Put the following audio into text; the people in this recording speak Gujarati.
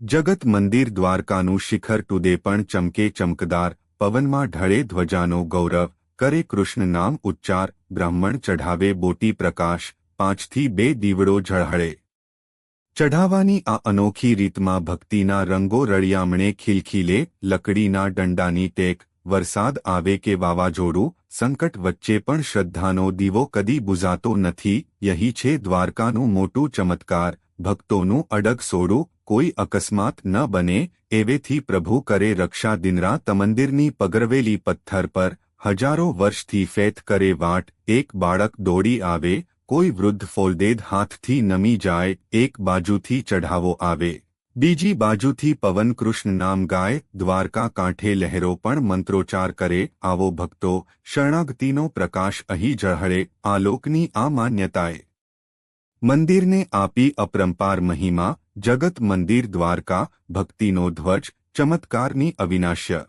જગત મંદિર દ્વારકાનું શિખર ટુદે પણ ચમકે ચમકદાર, પવનમાં ઢળે ધ્વજાનો ગૌરવ, કરે કૃષ્ણ નામ ઉચ્ચાર, બ્રાહ્મણ ચઢાવે બોટી પ્રકાશ, પાંચથી બે દીવડો ઝળહળે. ચઢાવાની આ અનોખી રીતમાં ભક્તિના રંગો રળિયામણે ખીલખીલે, લકડીના દંડાની ટેક, વરસાદ આવે કે વાવાઝોડું, સંકટ વચ્ચે પણ શ્રદ્ધાનો દીવો કદી બુઝાતો નથી, યહી છે દ્વારકાનું મોટું ચમત્કાર, ભક્તોનું અડગ સોડું કોઈ અકસ્માત ન બને, એવેથી પ્રભુ કરે રક્ષા દિનરા તમંદિરની પગરવેલી પથ્થર પર, હજારો વર્ષથી ફેથ કરે વાટ, એક બાળક દોડી આવે, કોઈ વૃદ્ધ ફોલદેદ હાથથી નમી જાય, એક બાજુથી ચઢાવો આવે. બીજી બાજુથી પવનકૃષ્ણ નામ ગાય, દ્વારકા કાંઠે લહેરો પણ મંત્રોચ્ચાર કરે, આવો ભક્તો, શરણાગતિનો પ્રકાશ અહીં ઝળહળે આલોકની આ માન્યતાએ. મંદિરને આપી અપરંપાર મહિમા જગત મંદિર દ્વારકા ભક્તિનો ધ્વજ ચમત્કારની અવિનાશ્ય.